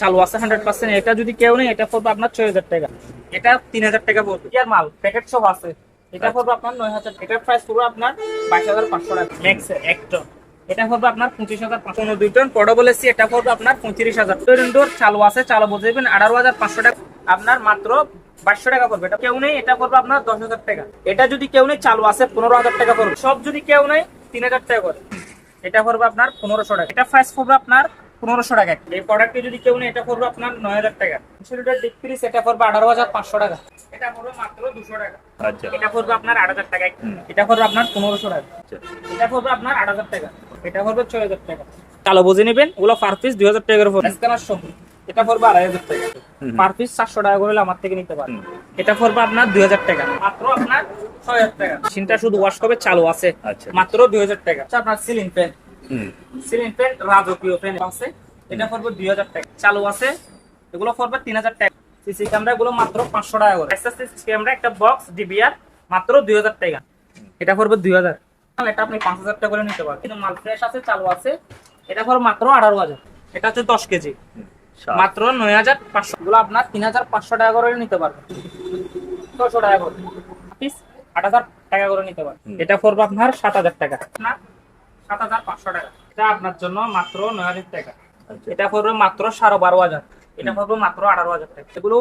চালু আছে hundred percent এটা যদি কেউ নেই এটা পড়বে আপনার ছয় হাজার টাকা। এটা তিন হাজার টাকা পড়বে। ইয়ার মাল প্যাকেট সব আছে। এটা আচ্ছা। পড়বে আপনার নয় হাজার এটার প্রাইস পড়বে আপনার বাইশ হাজার পাঁচশো টাকা। ম্যাক্স এক টন এটা পড়বে আপনার পঁচিশ হাজার পাঁচশো। দুই টন বলেছি এটা পড়বে আপনার পঁয়ত্রিশ হাজার। চালু আছে চালু বলতে দেবেন আঠারো হাজার পাঁচশো টাকা। আপনার মাত্র বাইশশো টাকা পড়বে। এটা কেউ নেই এটা পড়বে আপনার দশ হাজার টাকা। এটা যদি কেউ নেই চালু আছে পনেরো হাজার টাকা পড়বে। সব যদি কেউ নেই তিন হাজার টাকা করে এটা পড়বে আপনার পনেরোশো টাকা। এটা প্রাইস পড়বে আপনার পনেরোশো টাকা। এই প্রোডাক্টে যদি কেউ নেই এটা পড়বে আপনার নয় হাজার টাকা। তিনশো লিটার ডিপ ফ্রিজ এটা পড়বে আঠারো হাজার পাঁচশো টাকা। এটা পড়বে মাত্র দুশো টাকা। আচ্ছা। এটা পড়বে আপনার আট হাজার টাকা এটা পড়বে আপনার পনেরোশো টাকা। আচ্ছা। এটা পড়বে আপনার আট হাজার টাকা। এটা পড়বে ছয় হাজার টাকা। কালো বুঝে নেবেন ওগুলো পার পিস দুই হাজার টাকার উপর। স্ক্যানার সহ। এটা পড়বে আড়াই হাজার টাকা। পার পিস চারশো টাকা করে আমার থেকে নিতে পারেন এটা পড়বে আপনার দুই হাজার টাকা। মাত্র আপনার ছয় হাজার টাকা। মেশিনটা শুধু ওয়াশ করবে চালু আছে। আচ্ছা। মাত্র দুই হাজার টাকা। আচ্ছা, আপনার সিলিং ফ্যান সিলিং ফ্যান রাজকীয় ফ্যান আছে। এটা পড়বে দুই হাজার টাকা। চালু আছে। এগুলো পড়বে তিন হাজার টাকা। সিসি ক্যামেরা গুলো মাত্র পাঁচশো টাকা করে। সিসি ক্যামেরা একটা বক্স ডিবিআর মাত্র দুই হাজার টাকা। এটা পড়বে দুই হাজার। এটা আপনি পাঁচ হাজার টাকা করে নিতে পারবেন। কিন্তু মাল ফ্রেশ আছে চালু আছে। এটা পড়বে মাত্র আঠারো হাজার। এটা হচ্ছে দশ কেজি। মাত্র নয় হাজার পাঁচশো। গুলো আপনার তিন হাজার পাঁচশো টাকা করে নিতে পারবেন। ছশো টাকা করে। পিস আট হাজার টাকা করে নিতে পারবেন। এটা পড়বে আপনার সাত হাজার টাকা। আপনার সাত হাজার পাঁচশো টাকা। এটা আপনার জন্য মাত্র নয় হাজার টাকা। আচ্ছা। এটা পড়বে মাত্র সাড়ে বারো হাজার। এটা পড়বে মাত্র আঠারো হাজার টাকা। এগুলো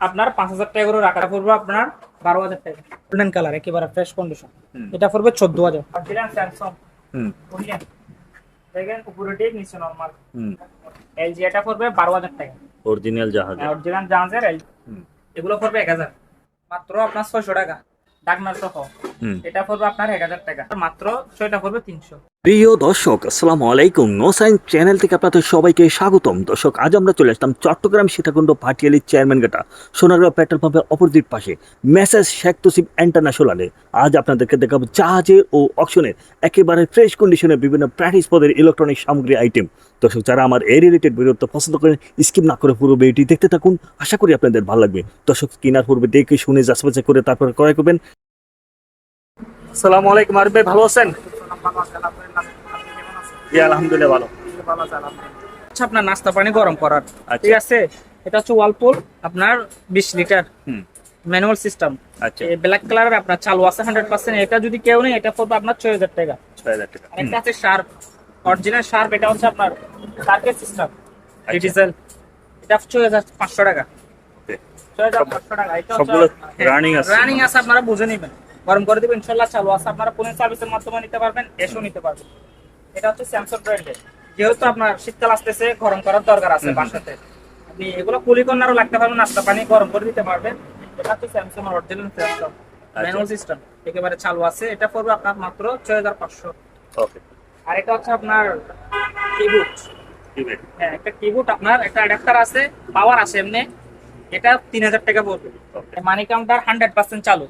আপনার পাঁচ হাজার টাকা করে রাখা। পড়বে আপনার বারো হাজার টাকা। গোল্ডেন কালার একেবারে ফ্রেশ কন্ডিশন এটা পড়বে চোদ্দ হাজার। স্যামসাং হুম। দেখেন উপরে নিচে নর্মাল হুম। এলজি এটা পড়বে বারো হাজার টাকা। অরিজিনাল জাহাজ। অরিজিনাল জাহাজের এলজি এগুলো পড়বে এক হাজার। মাত্র আপনার ছয়শো টাকা। ডাকনার সহ। এটা পড়বে আপনার এক হাজার টাকা। মাত্র ছয়টা পড়বে তিনশো। প্রিয় দর্শক আসসালামু আলাইকুম। নো সাইন্স চ্যানেল থেকে আপনাদের সবাইকে স্বাগতম। দর্শক আজ আমরা চলে আসলাম চট্টগ্রাম সীতাকুণ্ড ভাটিয়ালি চেয়ারম্যান গাটা সোনারগাঁও পেট্রোল পাম্পের অপোজিট পাশে মেসেজ শেখ তসিব ইন্টারন্যাশনালে। আজ আপনাদেরকে দেখাবো জাহাজে ও অকশনের একেবারে ফ্রেশ কন্ডিশনে বিভিন্ন প্র্যাকটিস পদের ইলেকট্রনিক সামগ্রী আইটেম দর্শক যারা আমার এই রিলেটেড ভিডিও পছন্দ করেন স্কিপ না করে পুরো ভিডিওটি দেখতে থাকুন। আশা করি আপনাদের ভালো লাগবে। দর্শক কেনার পূর্বে দেখে শুনে যাচাই করে তারপরে ক্রয় করবেন। আসসালামু আলাইকুম আরিফ ভাই ভালো আছেন? জি আলহামদুলিল্লাহ ভালো। আচ্ছা আপনার নাস্তা পানি গরম করার। আচ্ছা। ঠিক আছে? এটা হচ্ছে ওয়ালপুল আপনার বিশ লিটার। ম্যানুয়াল সিস্টেম আচ্ছা। ব্ল্যাক কালারের আপনার চালু আছে হান্ড্রেড পার্সেন্ট এটা যদি কেউ নেই এটা পড়বে আপনার ছয় হাজার টাকা। ছয় হাজার টাকা। একটা আছে শার্প অরিজিনাল শার্প এটা হচ্ছে আপনার সার্কেট সিস্টেম। ডিজেল এটা ছয় হাজার পাঁচশো টাকা। ছয় হাজার পাঁচশো টাকা। এটা সবগুলো running আছে। রানিং আছে আপনারা বুঝে নেবেন। গরম করে দিবেন ইনশাল্লাহ চালু আছে। আপনারা পুলিশ সার্ভিসের মাধ্যমে নিতে পারবেন এসেও নিতে পারবেন। এটা হচ্ছে স্যামসাং ব্র্যান্ডের যেহেতু আপনার শীতকাল আসতেছে গরম করার দরকার আছে। বাসাতে। আপনি এগুলো কুলি কন্যারও লাগতে পারবেন নাস্তা পানি গরম করে দিতে পারবেন। এটা হচ্ছে Samsung original Samsung manual system একেবারে চালু আছে। এটা পড়বে আপনার মাত্র ছয় হাজার পাঁচশো। ওকে। আর এটা হচ্ছে আপনার কিবোর্ড হ্যাঁ একটা কিবোর্ড আপনার একটা অ্যাডাপ্টার আছে পাওয়ার আছে এমনি। এটা তিন হাজার টাকা পড়বে। মানি কাউন্টার হান্ড্রেড পার্সেন্ট চালু।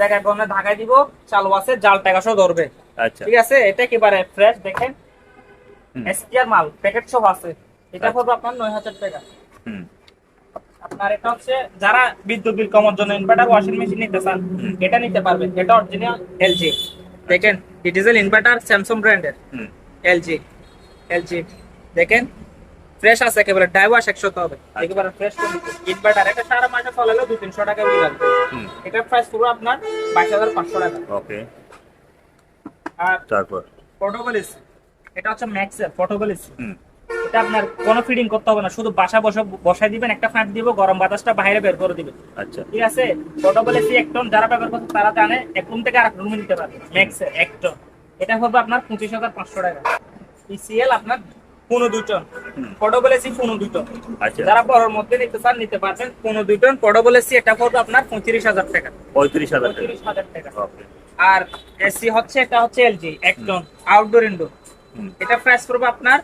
টাকা গনে ঢাকায় দিব চালু আছে জাল টাকা সহ ধরবে। আচ্ছা। ঠিক আছে? এটা একেবারে ফ্রেশ দেখেন। এসপিআর মাল প্যাকেট সব আছে। এটা আচ্ছা। পড়বে আপনার নয় হাজার টাকা। হুম। আপনার এটা হচ্ছে যারা বিদ্যুৎ বিল কমার জন্য ইনভার্টার ওয়াশিং মেশিন নিতে চান এটা নিতে পারবেন। এটা অরিজিনাল এলজি দেখেন ডিজেল ইনভার্টার স্যামসাং ব্র্যান্ডের এলজি এলজি দেখেন ফ্রেশ আছে একেবারে ডাইওয়াশ একশো হবে। একেবারে ফ্রেশ ইনভার্টার এটা সারা মাসে চলালেও দুই তিনশো টাকা বিল হুম। এটার প্রাইস পুরো আপনার বাইশ হাজার পাঁচশো টাকা। ওকে আর তারপর? ফটোবলিস এটা হচ্ছে ম্যাক্সের ফটোবলিস হুম। এটা আপনার কোনো ফিডিং করতে হবে না শুধু বাসা বসে বসাই দিবেন একটা ফ্যান দিব গরম বাতাসটা বাইরে বের করে দিবেন। আচ্ছা। ঠিক আছে? ফটোবলিস এক টন যারা ব্যবহার করছে তারা জানে এক রুম থেকে আরেক রুমে নিতে পারবে ম্যাক্সের এক টন। এটা হবে আপনার পঁচিশ হাজার পাঁচশো টাকা। ইসিএল আপনার পনেরো দুই টন হুম। ফটোবলিসি পনেরো দুই টন আচ্ছা। যারা বড়র মধ্যে নিতে চান নিতে পারবেন। পনেরো দুই টন ফটোবলিসি এটা পড়বে আপনার পঁয়ত্রিশ হাজার টাকা। পঁয়ত্রিশ হাজার টাকা। পঁয়ত্রিশ হাজার টাকা। আর এসি হচ্ছে এটা হচ্ছে এলজি এক টন আউটডোর ইনডোর এটা প্রাইস পড়বে আপনার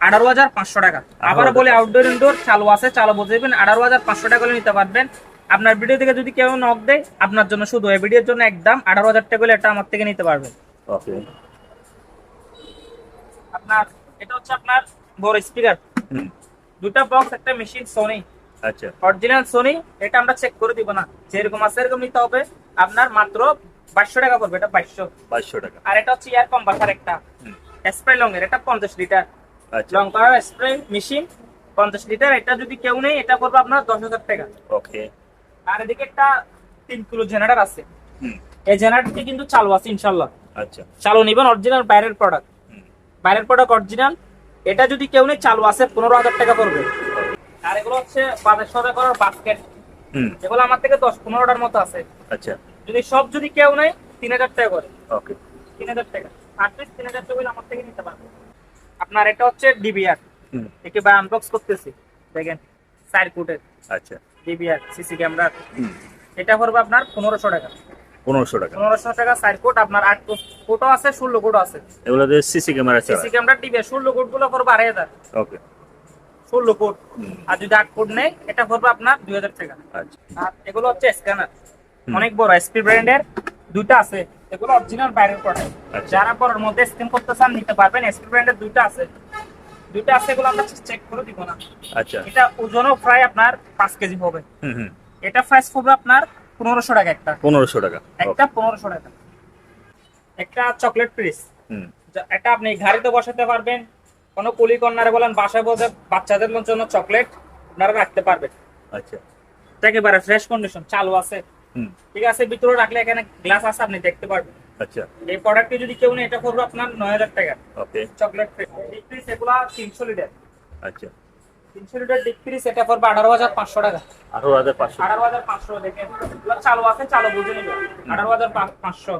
আঠারো হাজার পাঁচশো টাকা। আবার বলে আউটডোর ইনডোর চালু আছে চালু দেবেন আঠারো হাজার পাঁচশো টাকা করে নিতে পারবেন। আপনার ভিডিও থেকে যদি কেউ নক দেয় আপনার জন্য শুধু এই ভিডিওর জন্য একদম আঠারো হাজার টাকা করে এটা আমার থেকে নিতে পারবেন। আপনার এটা হচ্ছে আপনার বড় স্পিকার দুটা বক্স একটা মেশিন সোনি আচ্ছা। অরিজিনাল সোনি এটা আমরা চেক করে দিব না। যেরকম আছে এরকম নিতে হবে। আপনার মাত্র বাইশশো টাকা পড়বে এটা বাইশশো। বাইশশো টাকা। আর এটা হচ্ছে এয়ার কম্পাসার একটা স্প্রে লং এর এটা পঞ্চাশ লিটার লং করার স্প্রে মেশিন পঞ্চাশ লিটার এটা যদি কেউ নেই এটা পড়বে আপনার দশ হাজার টাকা। ওকে। আর এদিকে একটা তিন কিলো জেনারেটর আছে। এই জেনারেটরটি কিন্তু চালু আছে ইনশাল্লাহ। আচ্ছা। চালু নিবেন অরিজিনাল বাইরের প্রোডাক্ট বাইরের প্রোডাক্ট অরিজিনাল এটা যদি কেউ নেই চালু আছে পনেরো হাজার টাকা পড়বে। আর এগুলো হচ্ছে বাজার সদা করার বাস্কেট এগুলো আমার থেকে দশ পনেরোটার মতো আছে। আচ্ছা। যদি সব যদি কেউ নেই তিন হাজার টাকা করে। ওকে। তিন হাজার টাকা। আটলিস্ট তিন হাজার টাকা আমার থেকে নিতে পারবে। আপনার এটা হচ্ছে ডিবিআর হুম। একেবারে আনবক্স করতেছি। দেখেন চার ফুটের আচ্ছা। ডিবিআর সিসি ক্যামেরা এটা পড়বে আপনার পনেরোশো টাকা। পনেরোশো টাকা। পনেরোশো টাকা চার ফুট আপনার আট ফুটও আছে ষোলো ফুটও আছে। এগুলোতে CC camera CC camera DVR ষোলো ফুটগুলো পড়বে আড়াই হাজার। ওকে ষোলো হুম। আর যদি আট ফুট নেই এটা পড়বে আপনার দুই হাজার টাকা। আচ্ছা। আর এগুলো হচ্ছে স্ক্যানার অনেক বড় এসপি ব্র্যান্ডের দুইটা আছে। এগুলো অরিজিনাল বাইরের প্রোডাক্ট আচ্ছা। যারা পরের মধ্যে স্ক্যান করতে চান নিতে পারবেন। এসপি ব্র্যান্ডের দুইটা আছে। দুইটা আছে এগুলো আমরা চেক করে দিব না। আচ্ছা। এটা ওজনও প্রায় আপনার পাঁচ কেজি হবে। হুম হুম। এটা প্রাইস পড়বে আপনার পনেরোশো টাকা একটা। পনেরোশো টাকা একটা পনেরোশো টাকা। একটা চকলেট পিস হুম। এটা আপনি গাড়িতে বসাতে পারবেন কোনো কুলি কর্নারে বলেন বাসায় বসে বাচ্চাদের জন্য চকলেট আপনারা রাখতে পারবেন। আচ্ছা। একেবারে ফ্রেশ কন্ডিশন চালু আছে। হুম। ঠিক আছে ভিতরে রাখলে এখানে গ্লাস আছে আপনি দেখতে পারবেন। আচ্ছা। এই প্রোডাক্টটি যদি কেউ নেই এটা পড়বে আপনার নয় হাজার টাকা। ওকে চকলেট ডিক্রিস এগুলা তিনশো লিটার আচ্ছা। তিনশো লিটার ডিক্রিস এটা পড়বে আঠারো হাজার পাঁচশো টাকা। আঠারো হাজার পাঁচশো। আঠারো হাজার পাঁচশো দেখে এগুলো চালু আছে চালু বুঝে নিবে। আঠারো পাঁচশো।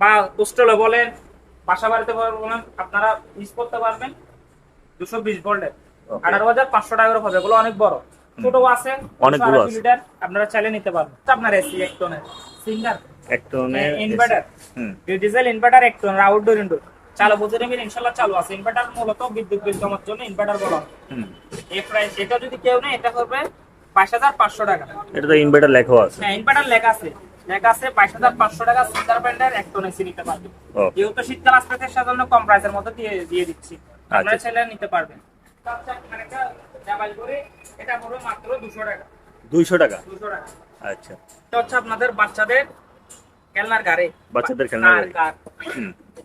বা হোস্টেলে বলেন বাসা বাড়িতে বলেন আপনারা ইউজ করতে পারবেন দুশো বিশ ভোল্টের Okay. আঠারো হাজার পাঁচশো টাকার হবে এগুলো অনেক বড়। ছোট আছে অনেকগুলো 280 আছে। লিটার আপনারা চাইলে নিতে পারবেন। আপনার এসি এক টনের সিঙ্গার এক টনের ইনভার্টার হুম। ডিজেল ইনভার্টার এক টনের আউটডোর ইনডোর চালু বুঝে নেবেন ইনশাল্লাহ চালু আছে। ইনভার্টার মূলত বিদ্যুৎ বিল কমার জন্য ইনভার্টার বলা হয়। এই প্রাইস এটা যদি কেউ নেই এটা করবে বাইশ হাজার পাঁচশো টাকা। এটা তো ইনভার্টার লেখাও আছে। হ্যাঁ ইনভার্টার লেখা আছে। লেখা আছে বাইশ হাজার পাঁচশো টাকা সিঙ্গার ব্র্যান্ডের এক টন এসি নিতে যেহেতু শীতকাল সেজন্য কম প্রাইসের মধ্যে দিয়ে দিয়ে দিচ্ছি। আপনারা আচ্ছা। চাইলে নিতে পারবেন। মানে এটা পড়বে মাত্র দুশো টাকা। দুইশো টাকা? দুশো টাকা। আচ্ছা। এটা হচ্ছে আপনাদের বাচ্চাদের খেলনার গাড়ি। বাচ্চাদের খেলনার গাড়ি।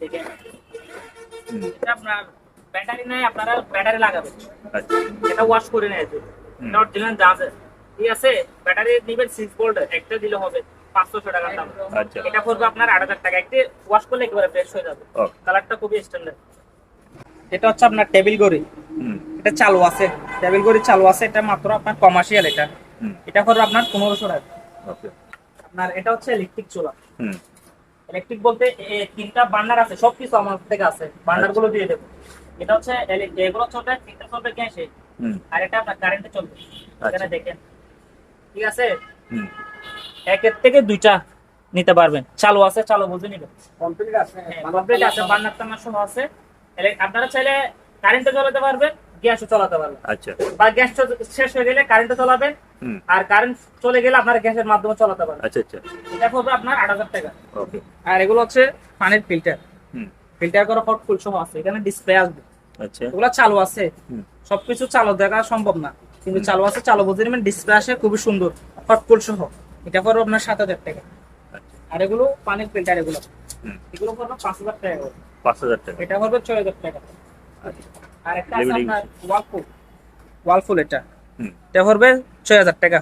এটা আপনার ব্যাটারি নাই আপনারা ব্যাটারি লাগাবেন। আচ্ছা। এটা ওয়াশ করে নেয় নট দিলেন ঠিক আছে? ব্যাটারি নিবেন সিক্স ভোল্ট একটা দিলে হবে পাঁচশো টাকা দাম। আচ্ছা। এটা পড়বে আপনার আট হাজার টাকা। একটি ওয়াশ করলে একেবারে ফ্রেশ হয়ে যাবে। কালারটা খুবই স্ট্যান্ডার্ড এটা হচ্ছে আপনার টেবিল গড়ি এটা চালু আছে। টেবিল গড়ি চালু আছে। এটা মাত্র আপনার কমার্শিয়াল এটা। এটা পড়বে আপনার পনেরোশো টাকা। আপনার এটা হচ্ছে ইলেকট্রিক চুলা। হুম। ইলেকট্রিক বলতে তিনটা বার্নার আছে সবকিছু আমার থেকে আছে বার্নারগুলো দিয়ে দেবো। এটা হচ্ছে এগুলো চলবে তিনটা চলবে গ্যাসে আর এটা আপনার কারেন্টে চলবে এখানে দেখেন। ঠিক আছে? একের থেকে দুইটা নিতে পারবেন। চালু আছে চালু বুঝে নিবেন। কমপ্লিট আছে। কমপ্লিট আছে বার্নার টার্নার সহ আছে। আপনারা চাইলে কারেন্টে চালাতে পারবেন। গ্যাসও চালাতে পারবেন আচ্ছা। বা গ্যাস শেষ হয়ে গেলে কারেন্টে চালাবেন আর কারেন্ট চলে গেলে আপনারা গ্যাসের মাধ্যমে চালাতে পারবেন। আচ্ছা আচ্ছা। এটা পড়বে আপনার আট হাজার টাকা। ওকে। আর এগুলো হচ্ছে পানির ফিল্টার ফিল্টার করা হট ফুল সহ আছে এখানে ডিসপ্লে আসবে। আচ্ছা। এগুলো চালু আছে। সবকিছু চালু দেখা সম্ভব না। কিন্তু চালু আছে চালু বুঝে নেবেন ডিসপ্লে আসে খুবই সুন্দর। হটকুল সহ। এটা পড়বে আপনার সাত হাজার টাকা। আচ্ছা। আর এগুলো পানির ফিল্টার এগুলো। এগুলো পড়বে পাঁচ হাজার টাকা। পাঁচ হাজার টাকা। এটা পড়বে ছয় হাজার টাকা। আচ্ছা। আর একটা আছে Leveling আপনার ওয়ালফুল ওয়ালফুল এটা। হুম। এটা পড়বে ছয় হাজার টাকা।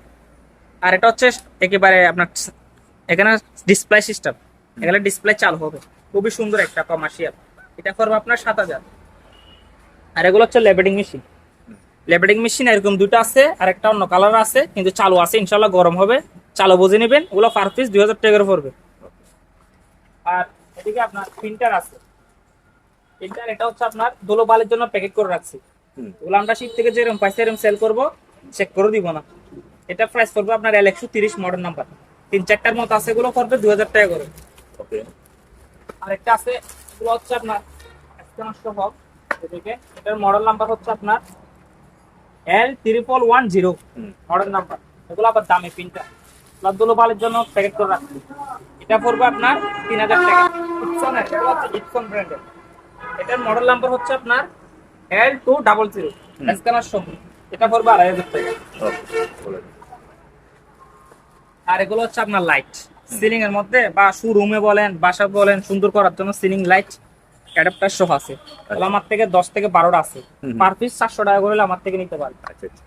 আর এটা হচ্ছে একেবারে আপনার এখানে ডিসপ্লে সিস্টেম এখানে ডিসপ্লে চালু হবে। খুবই সুন্দর একটা কমার্শিয়াল এটা আপনার সাত হাজার। আর এগুলো হচ্ছে লেবেডিং মেশিন লেবেডিং মেশিন এরকম দুটো আছে আর একটা অন্য কালার আছে কিন্তু চালু আছে ইনশাল্লাহ গরম হবে। চালু বুঝে নেবেন ওগুলো পার পিস দুই হাজার টাকা করে পড়বে। আর এদিকে আপনার প্রিন্টার আছে। প্রিন্টার এটা হচ্ছে আপনার ধুলো বালির জন্য প্যাকেট করে রাখছি। এগুলো আমরা শীত থেকে যেরকম পয়সা এরকম সেল করব চেক করে দিব না। এটা প্রাইস পড়বে আপনার এল একশো তিরিশ মডেল নাম্বার তিন চারটার মতো আছে এগুলো পড়বে দুই হাজার টাকা করে। ওকে। আর একটা আছে এগুলো হচ্ছে আপনার হোক এদিকে। এটার মডেল নাম্বার হচ্ছে আপনার L triple one zero model number এগুলো আবার দামি প্রিন্টার লাদুলো বালের জন্য প্যাকেট করে রাখছি। এটা পড়বে আপনার তিন হাজার টাকা। ইপসনের এগুলো ইপসন ব্র্যান্ডের এটার মডেল নাম্বার হচ্ছে আপনার L two double zero scanner সহ এটা পড়বে আড়াই হাজার টাকা। আর এগুলো হচ্ছে আপনার লাইট সিলিং এর মধ্যে বা শোরুমে বলেন বাসা বলেন সুন্দর করার জন্য সিলিং লাইট অ্যাডাপ্টার সহ আছে। তাহলে আমার থেকে দশ থেকে বারোটা আছে। পার পিস চারশো টাকা করে আমার থেকে নিতে পারবে। আচ্ছা আচ্ছা।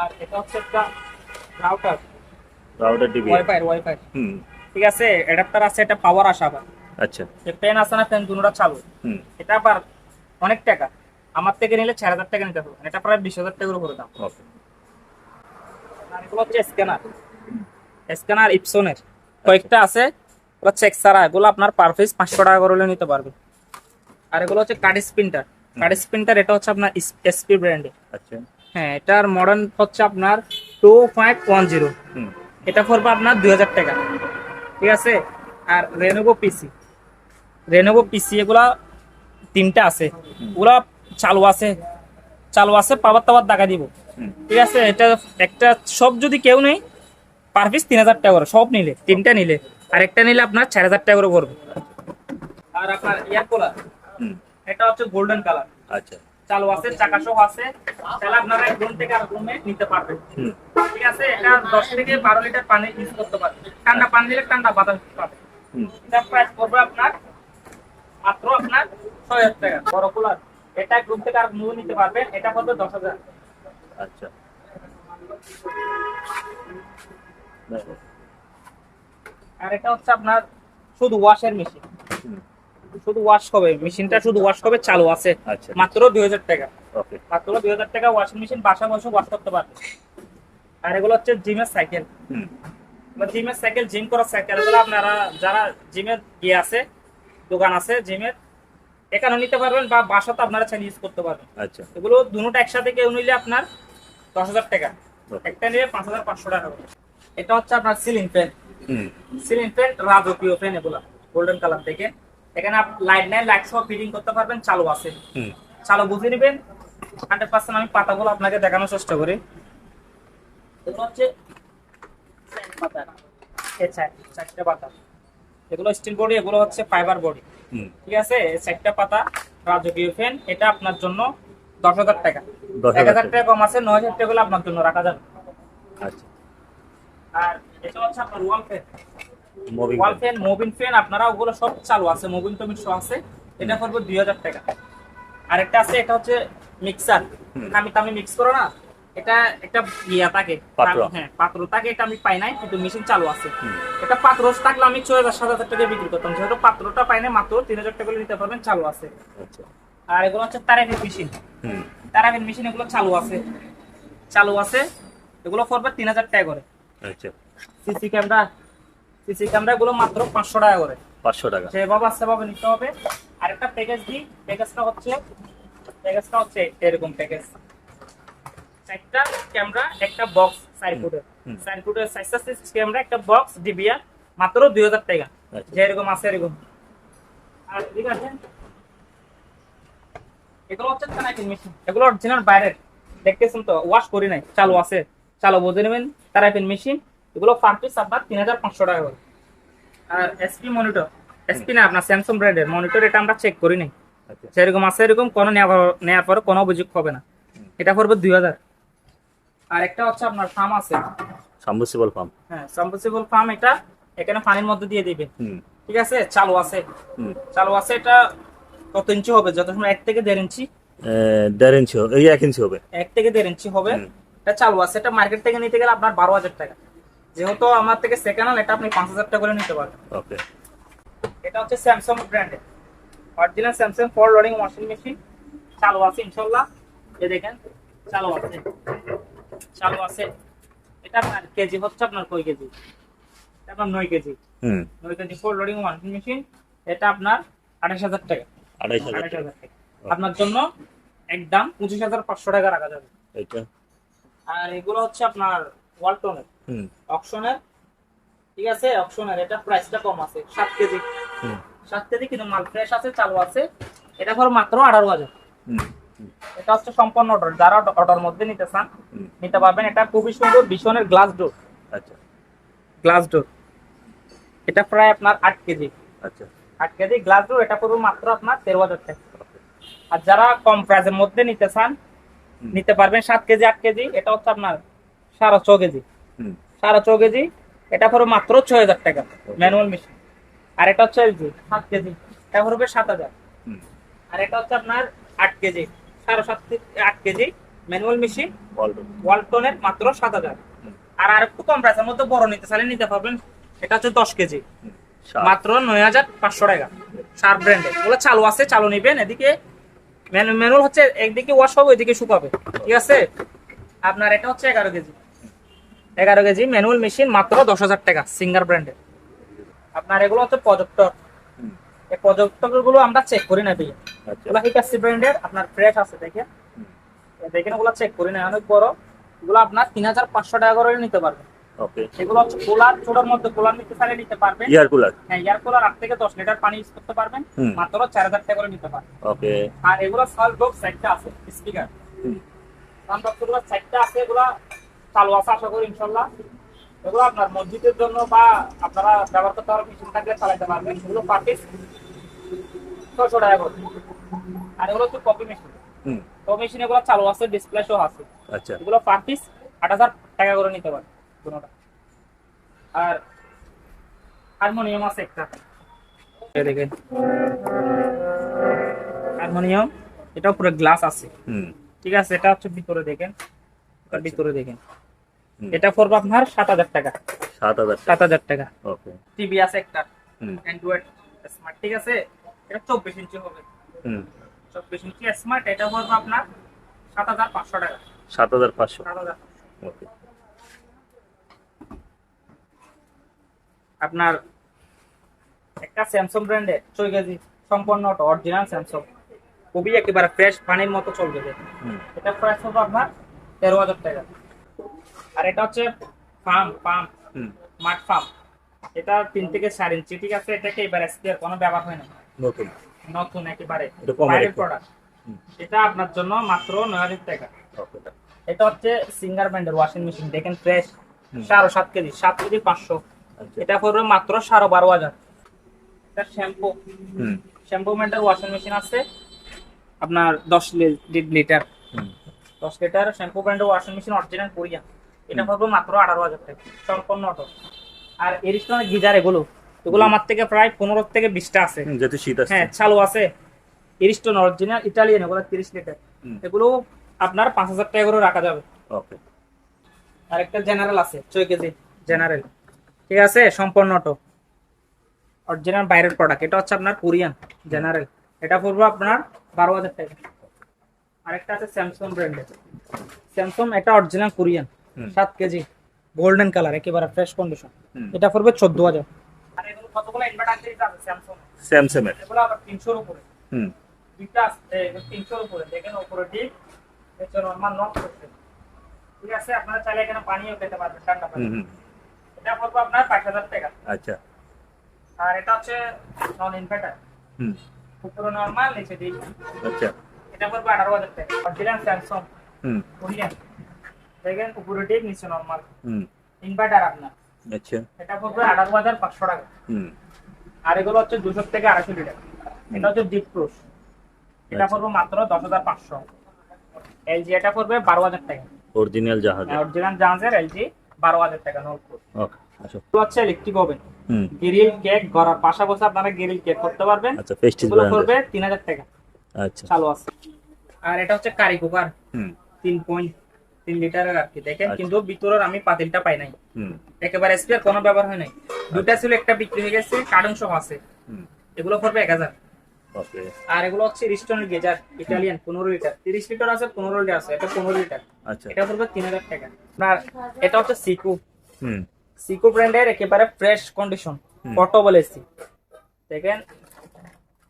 আর এটা হচ্ছে একটা router router TV WiFi WiFi হুম। ঠিক আছে অ্যাডাপ্টার আছে এটা পাওয়ার আসা আবার আচ্ছা। যে পেন আছে না পেন দুটোটা চালু। এটা আবার অনেক টাকা। আমার থেকে নিলে চার হাজার টাকা নিতে হবে। এটা প্রায় বিশ হাজার টাকার উপরে দাম। এগুলো হচ্ছে স্ক্যানার স্ক্যানার ইপসনের কয়েকটা আছে ওগুলো চেক ছাড়া। এগুলো আপনার পার পিস পাঁচশো টাকা করে নিতে পারবে আর এগুলো হচ্ছে কার্ডিস প্রিন্টার কার্ডিস প্রিন্টার এটা হচ্ছে আপনার এসপি ব্র্যান্ডে আচ্ছা। হ্যাঁ এটার মডেল হচ্ছে আপনার টু ফাইভ ওয়ান জিরো এটা পড়বে আপনার দুই হাজার টাকা। ঠিক আছে? আর রেনোভো পিসি রেনোভো পিসি এগুলা তিনটা আছে। ওগুলা চালু আছে। চালু আছে পাওয়ার টাওয়ার টাকা দিব। ঠিক আছে এটা একটা সব যদি কেউ নেই পার পিস তিন হাজার টাকা করে সব নিলে তিনটা নিলে। আর একটা নিলে আপনার চার হাজার টাকা করে পড়বে। আর আপনার ইয়ার কোলার এটা হচ্ছে গোল্ডেন কালার আচ্ছা। চালু আছে চাকা সহ আছে। তাহলে আপনারা এক রুম থেকে আর রুমে নিতে পারবেন। ঠিক আছে এটা দশ থেকে বারো লিটার পানি ইউজ করতে পারবেন। ঠান্ডা পানি দিলে ঠান্ডা বাতাস পাবে প্রাইস পড়বে আপনার মাত্র আপনার ছয় হাজার টাকা। বড় কুলার এটা রুম থেকে আর রুমে নিতে পারবেন এটা পড়বে দশ হাজার। আচ্ছা। আর এটা হচ্ছে আপনার শুধু ওয়াশের মেশিন শুধু ওয়াশ হবে মেশিনটা শুধু ওয়াশ হবে চালু আছে। আচ্ছা। মাত্র দুই হাজার টাকা। ওকে মাত্র দুই হাজার টাকা ওয়াশিং মেশিন বাসা বসে ওয়াশ করতে পারবে। আর এগুলো হচ্ছে জিমের সাইকেল জিমের সাইকেল জিম করার সাইকেল এগুলো আপনারা যারা জিমের ইয়ে আছে দোকান আছে জিমের। এখানে নিতে পারবেন বা বাসাতে আপনারা চাইলে ইউজ করতে পারবেন। আচ্ছা। এগুলো দুটোটা একসাথে কেউ নিলে আপনার দশ হাজার টাকা। একটা নিলে পাঁচ হাজার পাঁচশো টাকা। এটা হচ্ছে আপনার সিলিং ফ্যান সিলিং ফ্যান রাজকীয় ফ্যান এগুলো গোল্ডেন কালার থেকে। এখানে আপনি লাইট নাই লাইট সহ ফিটিং করতে পারবেন চালু আছে। চালু বুঝে নেবেন। হান্ড্রেড পার্সেন্ট আমি পাতাগুলো আপনাকে দেখানোর চেষ্টা করি। এগুলো হচ্ছে পাতা। চারটে পাতা। এগুলো স্টিল বডি এগুলো হচ্ছে ফাইবার বডি ঠিক আছে? চারটা পাতা রাজকীয় ফ্যান এটা আপনার জন্য দশ হাজার টাকা। এক হাজার টাকা। কম আছে নয় হাজার টাকা আপনার জন্য রাখা যাবে। আচ্ছা। আর এটা হচ্ছে আপনার wall fan moving wall fan moving fan আপনারা ওগুলো সব চালু আছে মুভিং টমিং সহ আছে। এটা দুই হাজার টাকা। আরেকটা আছে এটা হচ্ছে মিক্সার আমি মিক্স করো না? এটা একটা ইয়া থাকে হ্যাঁ পাত্র। থাকে এটা আমি পাই নাই কিন্তু মেশিন চালু আছে। এটা পাত্র থাকলে আমি ছয় হাজার সাত হাজার টাকা বিক্রি করতাম। যেহেতু পাত্রটা পাই নাই মাত্র তিন হাজার টাকা নিতে পারবেন চালু আছে। আচ্ছা। আর এগুলো হচ্ছে তারাফিন মেশিন হুম। মেশিন এগুলো চালু আছে। চালু আছে। এগুলো পড়বে তিন হাজার টাকা করে। আচ্ছা। সিসি ক্যামেরা সিসি ক্যামেরা গুলো মাত্র পাঁচশো টাকা করে। পাঁচশো টাকা। যেভাবে আসছে ভাবে নিতে হবে। আর একটা প্যাকেজ দিই প্যাকেজটা হচ্ছে প্যাকেজটা হচ্ছে এরকম প্যাকেজ চারটা ক্যামেরা একটা বক্স চারটা ক্যামেরা একটা বক্স ডিবিআর মাত্র দুই হাজার টাকা। আচ্ছা। আছে এরকম। আর ঠিক আছে এগুলো হচ্ছে তারাইফিন মেশিন এগুলো অরিজিনাল বাইরের। দেখতেছেন তো ওয়াশ করি নাই। চালু আছে। চালু বুঝে নেবেন তারাইফিন মেশিন এগুলো তিন হাজার পাঁচশো টাকা করে। আর এসপি মনিটর এসপি না আপনার স্যামসাং ব্র্যান্ডের মনিটর এটা আমরা চেক করি নাই। আচ্ছা। সেরকম আছে এরকম কোনো নেওয়ার পরে কোনো অভিযোগ হবে না। এটা পড়বে দুই হাজার। আর একটা হচ্ছে আপনার ফার্ম আছে। সাবমার্সিবল ফার্ম হ্যাঁ সাবমার্সিবল ফার্ম এটা এখানে পানির মধ্যে দিয়ে দিবে ঠিক আছে? চালু আছে। হুম। চালু আছে এটা কত ইঞ্চি হবে? যত সময় এক থেকে দেড় ইঞ্চি। দেড় ইঞ্চি হবে। এই এক ইঞ্চি হবে। এক থেকে দেড় ইঞ্চি হবে। এটা চালু আছে। এটা মার্কেট থেকে নিতে গেলে আপনার বারো হাজার টাকা। যেহেতু আমার থেকে সেকেন্ড হল এটা আপনি পাঁচ হাজার টাকা করে নিতে পারবেন। ওকে। এটা হচ্ছে স্যামসাং ব্র্যান্ডের original Samsung front loading washing machine চালু আছে ইনশাল্লাহ। এই দেখেন চালু আছে। চালু আছে। এটা আপনার কেজি হচ্ছে আপনার কয় কেজি? এটা আপনার নয় কেজি। হুম। নয় KG front loading washing machine এটা আপনার আঠাশ হাজার টাকা। আঠাশ টাকা হাজার টাকা। আপনার জন্য একদম পঁচিশ হাজার পাঁচশো টাকা রাখা যাবে। আর এগুলো হচ্ছে আপনার ওয়ালটনের হুম। অপশনের ঠিক আছে? অপশনের এটা প্রাইসটা কম আছে সাত কেজি। হুম। সাত কেজি কিন্তু মাল ফ্রেশ আছে চালু আছে। এটা ধরো মাত্র আঠারো হাজার। এটা হচ্ছে সম্পূর্ণ অর্ডার যারা অর্ডার মধ্যে নিতে চান নিতে পারবেন। এটা খুবই সুন্দর ভীষণের গ্লাস ডোর আচ্ছা। গ্লাস ডোর এটা প্রায় আপনার আট কেজি। আচ্ছা। আট কেজি গ্লাস ডোর এটা পুরো মাত্র আপনার তেরো হাজার টাকা। আর যারা কম প্রাইসের মধ্যে নিতে চান নিতে পারবেন সাত কেজি আট কেজি। এটা হচ্ছে আপনার সাড়ে ছ কেজি। সাড়ে ছ কেজি। এটা পুরো মাত্র ছয় হাজার টাকা। ম্যানুয়াল মেশিন আর এটা হচ্ছে এলজি সাত কেজি। এটা পড়বে সাত হাজার। আর এটা হচ্ছে আপনার আট কেজি। সাড়ে সাত থেকে আট কেজি ম্যানুয়াল মেশিন ওয়ালটনের মাত্র সাত হাজার। আর আর একটু কম প্রাইসের মধ্যে বড় নিতে চাইলে নিতে পারবেন এটা হচ্ছে দশ কেজি। মাত্র নয় হাজার পাঁচশো টাকা। সার ব্র্যান্ডের ওগুলো চালু আছে চালু নিবেন। এদিকে ম্যানুয়াল হচ্ছে একদিকে ওয়াশ হবে ওইদিকে শুকাবে। ঠিক আছে? আপনার এটা হচ্ছে এগারো কেজি। এগারো কেজি ম্যানুয়াল মেশিন মাত্র দশ হাজার টাকা সিঙ্গার ব্র্যান্ডের আপনার এগুলো হচ্ছে প্রজেক্টর এই প্রজেক্টরগুলো আমরা চেক করি না ভাইয়া। এগুলো হিটাসি ব্র্যান্ডের আপনার ফ্রেশ আছে দেখে হুম। দেখেন ওগুলো চেক করি না অনেক বড়। এগুলো আপনার তিন হাজার পাঁচশো টাকা করে নিতে পারবেন ওকে। এগুলো হচ্ছে কুলার ছোটোর মধ্যে কুলার নিতে চাইলে নিতে পারবেন। কুলার হ্যাঁ এয়ার কুলার আট থেকে দশ লিটার পানি ইউজ করতে পারবেন। মাত্র চার হাজার টাকা করে নিতে পারবেন। ওকে। আর এগুলো সাউন্ড বক্স চারটা আছে স্পিকার সাউন্ড বক্সগুলো চারটা আছে এগুলো চালু আছে আশা করি ইনশাল্লাহ। এগুলো আপনার মসজিদের জন্য বা আপনারা ব্যবহার করতে পারবেন মেশিন থাকলে চালাতে পারবেন। এগুলো পার পিস ছশো টাকা করে। আর এগুলো হচ্ছে কপি মেশিন হুম। কপি মেশিন এগুলো চালু আছে ডিসপ্লে সহ আছে। আচ্ছা। এগুলো পার পিস আট হাজার টাকা করে নিতে পারেন কোনোটা আর হারমোনিয়াম আছে একটা। দেখেন। হারমোনিয়াম এটাও পুরো গ্লাস আছে। হুম। ঠিক আছে এটা হচ্ছে ভিতরে দেখেন। এটার ভিতরে দেখেন। এটা পড়বে আপনার সাত হাজার টাকা। সাত হাজার সাত হাজার টাকা। ওকে। টিভি আছে একটা। হুম। অ্যান্ড্রয়েড স্মার্ট ঠিক আছে? এটা চব্বিশ ইঞ্চি হবে। চব্বিশ ইঞ্চি স্মার্ট এটা পড়বে আপনার সাত হাজার পাঁচশো টাকা। সাত হাজার পাঁচশো। ওকে। আপনার একটা স্যামসাং ব্র্যান্ডের ছয় কেজি সম্পূর্ণ অরিজিনাল স্যামসাং খুবই একেবারে ফ্রেশ পানির মতো চলবে। এটা প্রাইস হবে আপনার তেরো হাজার টাকা। আর এটা হচ্ছে ফার্ম হুম। মাঠ ফার্ম এটা তিন থেকে চার ইঞ্চি ঠিক আছে? এটাকে এবার স্পেয়ার কোনো ব্যবহার হয় না। নতুন। নতুন একেবারে বাইরের প্রোডাক্ট এটা আপনার জন্য মাত্র নয় হাজার টাকা। এটা হচ্ছে সিঙ্গার ব্র্যান্ডের ওয়াশিং মেশিন দেখেন ফ্রেশ। সাড়ে সাত কেজি সাত কেজি পাঁচশো। আচ্ছা। এটা পড়বে মাত্র সাড়ে বারো হাজার। এটা শ্যাম্পু শ্যাম্পু ব্র্যান্ডের ওয়াশিং মেশিন আছে আপনার দশ লিটার দশ লিটার শ্যাম্পু ব্র্যান্ডের ওয়াশিং মেশিন অরিজিনাল কোরিয়ান এটা পড়বে মাত্র আঠারো হাজার টাকা সম্পূর্ণ অটো। আর এরিস্টনের গিজার এগুলো। এগুলো আমার থেকে প্রায় পনেরো থেকে বিশটা আছে। যেহেতু শীত আসছে। হ্যাঁ চালু আছে। এরিস্টন অরিজিনাল ইটালিয়ান এগুলো তিরিশ লিটার। এগুলো আপনার পাঁচ হাজার টাকা করে রাখা যাবে। ওকে। আর একটা জেনারেল আছে ছয় কেজি জেনারেল ঠিক আছে সম্পূর্ণ অটো অরিজিনাল বাইরের প্রোডাক্ট এটা হচ্ছে আপনার কোরিয়ান জেনারেল এটা পড়বে আপনার বারো হাজার টাকা। আরেকটা আছে স্যামসাং ব্র্যান্ডের স্যামসাং এটা অরিজিনাল কোরিয়ান সাত কেজি গোল্ডেন কালার একেবারে ফ্রেশ কন্ডিশন এটা পড়বে চোদ্দ হাজার। কতগুলো ইনভার্টার আছে স্যামসাং স্যামসাংয়ের এগুলো আবার তিনশোর উপরে। হুম। দুইটা আছে উপরে। দেখেন উপরে ডিপ নর্মাল নক করছে। ঠিক আছে আপনারা চাইলে এখানে পানিও পেতে পারবেন ঠান্ডা পানি। এটা পড়বে আপনার পাঁচ হাজার টাকা। আচ্ছা। আর এটা হচ্ছে নন ইনভার্টার হুম। উপরে নর্মাল নিচে ডিপ আচ্ছা। এটা পড়বে আঠারো হাজার টাকা। অরিজিনাল স্যামসাং হুম। কোরিয়ান দেখেন উপরে ডিপ নিচে নর্মাল হুম। ইনভার্টার আপনার। আচ্ছা। এটা পড়বে আঠারো হাজার পাঁচশো টাকা। হুম। আর এগুলো হচ্ছে দুশো থেকে আড়াইশো লিটার। এটা হচ্ছে ডিপ এটা আচ্ছা। পড়বে মাত্র দশ হাজার পাঁচশো। এলজি এটা পড়বে বারো হাজার টাকা। অরিজিনাল জাহাজ অরিজিনাল জাহাজের এলজি বারো হাজার টাকা নোটপুর ওকে আচ্ছা হচ্ছে ইলেকট্রিক ওভেন হুম। গ্রিল কেক গড়ার পাশাপাশি আপনারা গ্রিল কেক করতে পারবেন। আচ্ছা পেস্টিজ হাজার টাকা। আচ্ছা। চালু আছে। আর এটা হচ্ছে কারি কুকার হুম। তিন পয়েন্ট তিন লিটারের আর কি দেখেন? আচ্ছা। কিন্তু ভিতরের আমি পাতিলটা পাই নাই। একেবারে স্পেয়ার কোনো ব্যবহার হয় নাই। দুটা ছিল একটা বিক্রি হয়ে গেছে কার্টন সহ আছে। এগুলো পড়বে এক হাজার। আর এগুলো হচ্ছে রিস্টনের গেজার ইটালিয়ান পনেরো লিটার তিরিশ লিটার আছে পনেরো লিটার আছে এটা পনেরো লিটার আচ্ছা। এটা পড়বে তিন হাজার টাকা। আপনার এটা হচ্ছে সিকু সিকো ব্র্যান্ডের একেবারে ফ্রেশ কন্ডিশন। পোর্টেবল এসি দেখেন?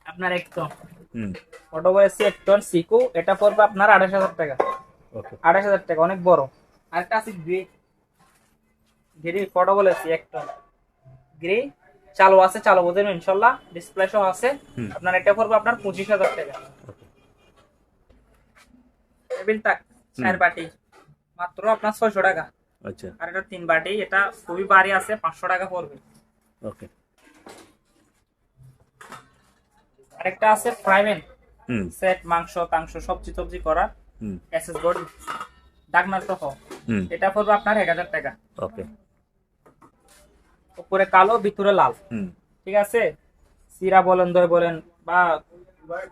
আপনার একদম। হুম। পোর্টেবল এসি একটন সিকো এটা পড়বে আপনার আঠাশ হাজার টাকা। আঠাশ হাজার টাকা অনেক বড়। আরেকটা আছে গ্রে গ্রে একটন গ্রে চালু আছে চালু বোঝেন ইনশাল্লাহ। ডিসপ্লে সহ আছে আপনার এটা পড়বে আপনার পঁচিশ হাজার টাকা। টেবিল তাক চার বাটি। মাত্র আপনার ছয়শো টাকা। আচ্ছা। আর এটা তিন বাটি এটা খুবই বাড়ি আছে পাঁচশো টাকা পড়বে। ওকে আরেকটা আছে ফ্রাইম্যান হুম। সেট মাংস টাংস সবজি টবজি করা। এসএস বডি ডাকনার সহ এটা পড়বে আপনার এক হাজার টাকা। ওকে। উপরে কালো ভিতরে লাল। ঠিক আছে? সিরা বলেন দই বলেন বা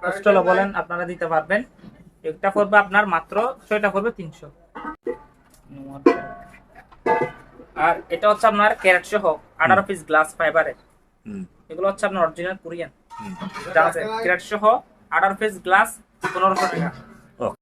হোস্টেলও বলেন আপনারা দিতে পারবেন। একটা পড়বে আপনার মাত্র ছয়টা পড়বে তিনশো। আর এটা হচ্ছে আপনার ক্যারেট সহ আঠারো পিস গ্লাস ফাইবারের এগুলো হচ্ছে আপনার অরিজিনাল কোরিয়ান ক্যারেট সহ আঠারো পিস গ্লাস পনেরোশো টাকা।